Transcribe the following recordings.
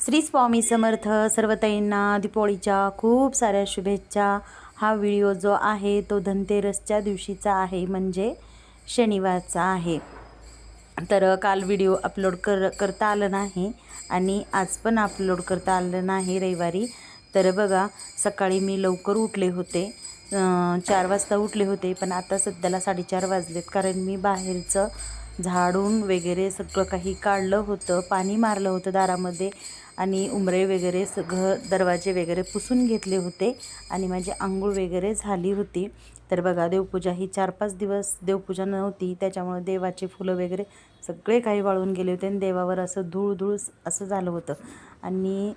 श्री स्वामी समर्थ सर्वताईंना दीपोळीच्या खूप साऱ्या शुभेच्छा. हा व्हिडिओ जो आहे तो धनतेरसच्या दिवशीचा आहे म्हणजे शनिवारचा आहे. तर काल व्हिडिओ अपलोड कर करता आलं नाही आणि आज पण अपलोड करता आलं नाही रविवारी. तर बघा सकाळी मी लवकर उठले होते. चार वाजता उठले होते पण आता सध्याला साडेचार वाजलेत कारण मी बाहेरचं झाडून वगैरे सगळं काही काढलं होतं पाणी मारलं होतं दारामध्ये. आणि उंबरे वगैरे सगळं दरवाजे वगैरे पुसून घेतले होते आणि माझी आंघोळ वगैरे झाली होती. तर बघा देवपूजा ही चार पाच दिवस देवपूजा नव्हती. त्याच्यामुळे देवाचे फुलं वगैरे सगळे काही वाळून गेले होते आणि देवावर असं धूळ धूळ असं झालं होतं. आणि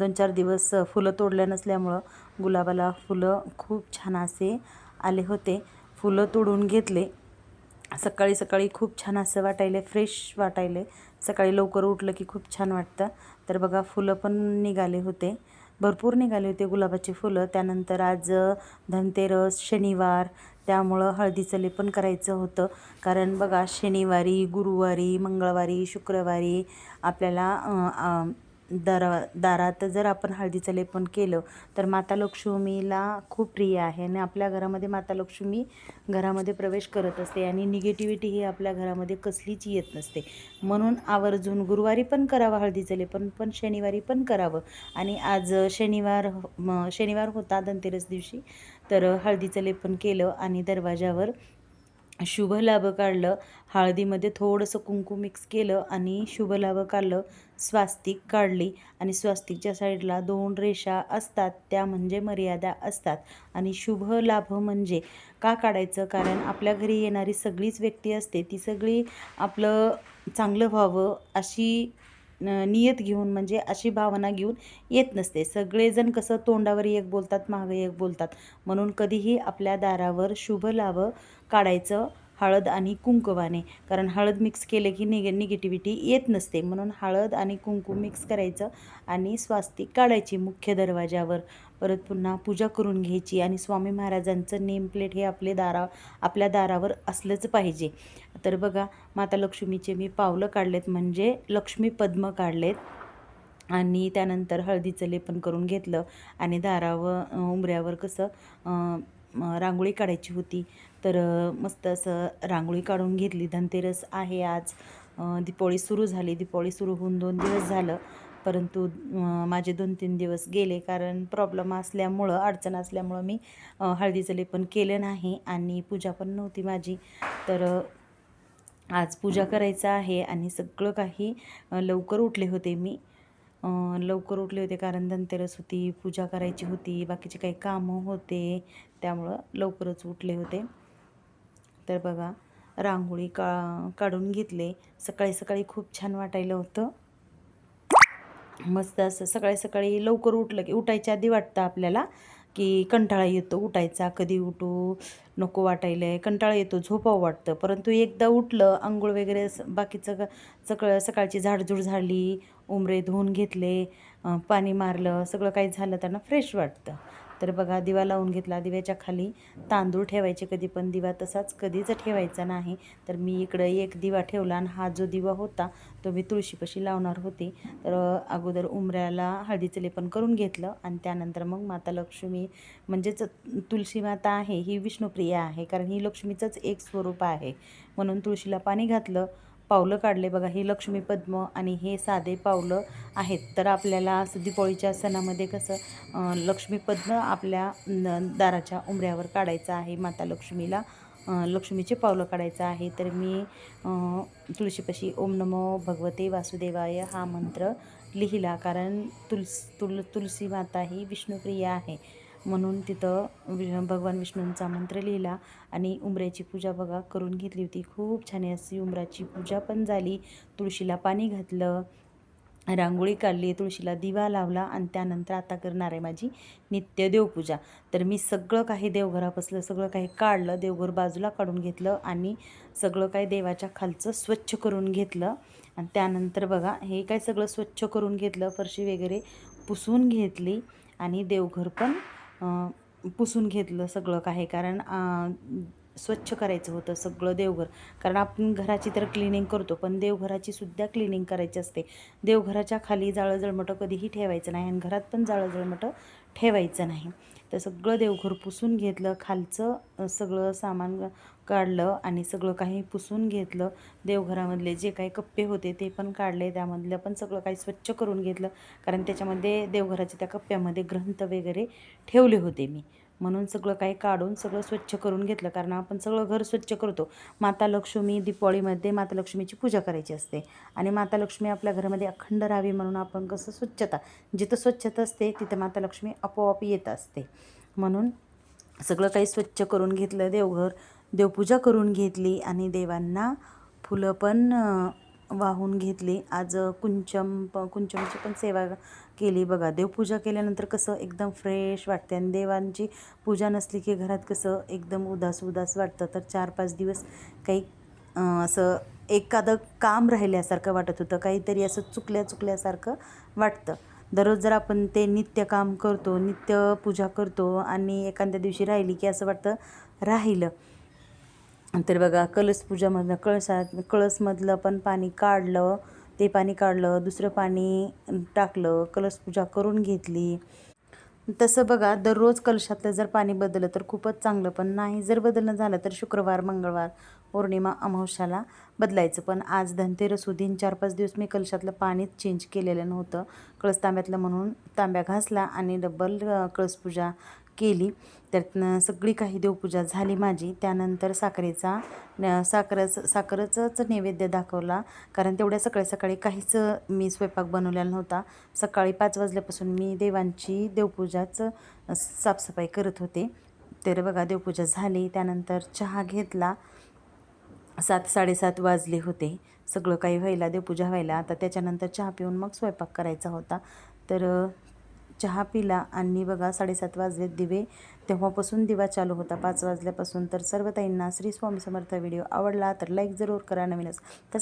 दोन चार दिवस फुलं तोडल्या नसल्यामुळं गुलाबाला फुलं खूप छान असे आले होते. फुलं तोडून घेतले. सकाळी सकाळी खूप छान असं वाटायले फ्रेश वाटायले. सकाळी लवकर उठलं की खूप छान वाटतं. तर बघा फुलं पण निघाले होते. भरपूर निघाले होते गुलाबाची फुलं. त्यानंतर आज धनतेरस शनिवार. त्यामुळं हळदीचं लेपन करायचं होतं. कारण बघा शनिवारी गुरुवारी मंगळवारी शुक्रवारी आपल्याला दारा दारात जर आपण हळदीचं लेपन केलं तर माता लक्ष्मीला खूप प्रिय आहे. आणि आपल्या घरामध्ये माता लक्ष्मी घरामध्ये प्रवेश करत असते आणि निगेटिव्हिटी ही आपल्या घरामध्ये कसलीच येत नसते. म्हणून आवर्जून गुरुवारी पण करावं हळदीचं लेपन पण शनिवारी पण करावं. आणि आज शनिवार म- शनिवार होता धनतेरस दिवशी तर हळदीचं लेपन केलं आणि दरवाजावर शुभ लाभ काढलं हळदीमध्ये थोडंसं कुंकू मिक्स केलं आणि शुभ लाभ काढलं स्वास्तिक काढली आणि स्वास्तिकच्या साईडला दोन रेषा असतात त्या म्हणजे मर्यादा असतात. आणि शुभ लाभ म्हणजे का काढायचं? कारण आपल्या घरी येणारी सगळीच व्यक्ती असते ती सगळी आपलं चांगलं व्हावं अशी नियत घेऊन म्हणजे अशी भावना घेऊन येत नसते. सगळेजण कसं तोंडावर एक बोलतात मागे एक बोलतात. म्हणून कधीही आपल्या दारावर शुभ लाभ काढायचं हळद आणि कुंकवाने. कारण हळद मिक्स केले की निगे निगेटिव्हिटी येत नसते. म्हणून हळद आणि कुंकू मिक्स करायचं आणि स्वास्तिक काढायची मुख्य दरवाजावर परत पुन्हा पूजा करून घ्यायची आणि स्वामी महाराजांचं नेम प्लेट हे आपले दारा आपल्या दारावर असलंच पाहिजे. तर बघा माता लक्ष्मीचे मी पावलं काढलेत म्हणजे लक्ष्मी पद्म काढलेत. आणि त्यानंतर हळदीचं लेपन करून घेतलं. आणि दारावर उमऱ्यावर उंबऱ्यावर कसं रांगोळी काढायची होती. तर मस्त असं रांगोळी काढून घेतली. धनतेरस आहे आज. दीपावळी सुरू झाली. दीपावळी सुरू होऊन दोन दिवस झालं. परंतु माझे दोन तीन दिवस गेले कारण प्रॉब्लेम असल्यामुळं अडचण असल्यामुळं मी हळदीचं लेपन केलं नाही आणि पूजा पण नव्हती माझी. तर आज पूजा करायचं आहे आणि सगळं काही लवकर उठले होते मी. लवकर उठले होते कारण धनतेरस होती पूजा करायची होती बाकीचे काही कामं होते त्यामुळं लवकरच उठले होते. तर बघा रांगोळी का काढून घेतले. सकाळी सकाळी खूप छान वाटायला होतं. मस्त असं सकाळी सकाळी लवकर उठलं की उठायच्या आधी वाटतं आपल्याला की कंटाळा येतो उठायचा. कधी उठू नको वाटायला आहे कंटाळा येतो झोपावं वाटतं. परंतु एकदा उठलं आंघोळ वगैरे बाकीचं सकाळ सकाळची झाडझूड झाली उमरे धुवून घेतले पाणी मारलं सगळं काही झालं त्यांना फ्रेश वाटतं. तर बघा दिवा लावून घेतला दिव्याच्या खाली तांदूळ ठेवायचे कधी पण दिवा तसाच कधीच ठेवायचा नाही. तर मी इकडं एक दिवा ठेवला आणि हा जो दिवा होता तो मी तुळशीपाशी लावणार होते. तर अगोदर उमऱ्याला हळदीचं लेपन करून घेतलं आणि त्यानंतर मग माता लक्ष्मी म्हणजेच तुळशी माता आहे ही विष्णुप्रिया आहे कारण ही लक्ष्मीचंच एक स्वरूप आहे. म्हणून तुळशीला पाणी घातलं पावलं काढले बघा हे लक्ष्मी पद्म आणि हे साधे पावलं आहेत. तर आपल्याला असं सणामध्ये कसं लक्ष्मी पद्म आपल्या न- दाराच्या उमऱ्यावर काढायचं आहे माता लक्ष्मीला लक्ष्मीचे पावलं काढायचं आहे. तर मी तुळशीपाशी ओम नमो भगवते वासुदेवाय हा मंत्र लिहिला कारण तुलस तुल तुलसी माता ही विष्णुप्रिय आहे. म्हणून तिथं वि- भगवान विष्णूंचा मंत्र लिहिला आणि उंबऱ्याची पूजा बघा करून घेतली होती. खूप छान अशी उंबराची पूजा पण झाली. तुळशीला पाणी घातलं रांगोळी काढली तुळशीला दिवा लावला आणि त्यानंतर आता करणार आहे माझी नित्य देवपूजा. तर मी सगळं काही देवघरापासलं सगळं काही काढलं देवघर बाजूला काढून घेतलं आणि सगळं काही देवाच्या खालचं स्वच्छ करून घेतलं. आणि त्यानंतर बघा हे काय सगळं स्वच्छ करून घेतलं फरशी वगैरे पुसून घेतली आणि देवघर पण पुसून घेतलं सगळं काही कारण स्वच्छ करायचं होतं सगळं देवघर. कारण आपण घराची तर क्लिनिंग करतो पण देवघराची सुद्धा क्लिनिंग करायची असते. देवघराच्या खाली जाळं जळमटं कधीही ठेवायचं नाही आणि घरात पण जाळं जळमटं ठेवायचं नाही. तर सगळं देवघर पुसून घेतलं खालचं सगळं सामान काढलं आणि सगळं काही पुसून घेतलं. देवघरामधले जे काही कप्पे होते ते पण काढले. त्यामधलं पण सगळं काही स्वच्छ करून घेतलं. कारण त्याच्यामध्ये देवघराच्या त्या कप्प्यामध्ये ग्रंथ वगैरे ठेवले होते मी. म्हणून सगळं काही काढून सगळं स्वच्छ करून घेतलं. कारण आपण सगळं घर स्वच्छ करतो. माता लक्ष्मी दीपावळीमध्ये माता लक्ष्मीची पूजा करायची असते. आणि माता लक्ष्मी आपल्या घरामध्ये अखंड राहावी म्हणून आपण कसं स्वच्छता जिथं स्वच्छता असते तिथं माता लक्ष्मी आपोआप येत असते. म्हणून सगळं काही स्वच्छ करून घेतलं देवघर. देवपूजा करून घेतली आणि देवांना फुलं पण वाहून घेतली. आज कुंचम प कुंचमची पण सेवा केली बघा. देवपूजा केल्यानंतर कसं एकदम फ्रेश वाटते. आणि देवांची पूजा नसली की घरात कसं एकदम उदास उदास वाटतं. तर चार पाच दिवस काही असं एखादं काम राहिल्यासारखं वाटत होतं. काहीतरी असं चुकल्या चुकल्यासारखं वाटतं. दररोज जर आपण ते नित्य काम करतो नित्य पूजा करतो आणि एखाद्या दिवशी राहिली की असं वाटतं राहिलं. तर बघा कलश पूजामधलं कळसात कळसमधलं पण पाणी काढलं ते पाणी काढलं दुसरं पाणी टाकलं कलश पूजा करून घेतली. तसं बघा दररोज कलशातलं जर पाणी बदललं तर खूपच चांगलं पण नाही जर बदलणं झालं तर शुक्रवार मंगळवार पौर्णिमा अमावस्याला बदलायचं. पण आज धनतेरस होतीन. चार पाच दिवस मी कलशातलं पाणीच चेंज केलेलं नव्हतं. कळस तांब्यातलं म्हणून तांब्या घासला आणि डबल कळसपूजा केली. त्यातनं सगळी काही देवपूजा झाली माझी. त्यानंतर साखरेचा न- साखरच साखरेचाच नैवेद्य दाखवला. कारण तेवढ्या सकाळी सकाळी काहीच मी स्वयंपाक बनवलेला नव्हता. सकाळी पाच वाजल्यापासून मी देवांची देवपूजाच साफसफाई करत होते. तर बघा देवपूजा झाली. त्यानंतर चहा घेतला. सात साडेसात वाजले होते. सगळं काही व्हायला देवपूजा व्हायला. आता त्याच्यानंतर चहा पिऊन मग स्वयंपाक करायचा होता. तर चहा पिला आणि बघा साडेसात वाजले दिवे. तेव्हापासून दिवा चालू होता. पाच वाजल्यापासून तर सर्व ताईंना श्री स्वामी समर्थ व्हिडिओ आवडला तर लाईक जरूर करा नवीनच. तसं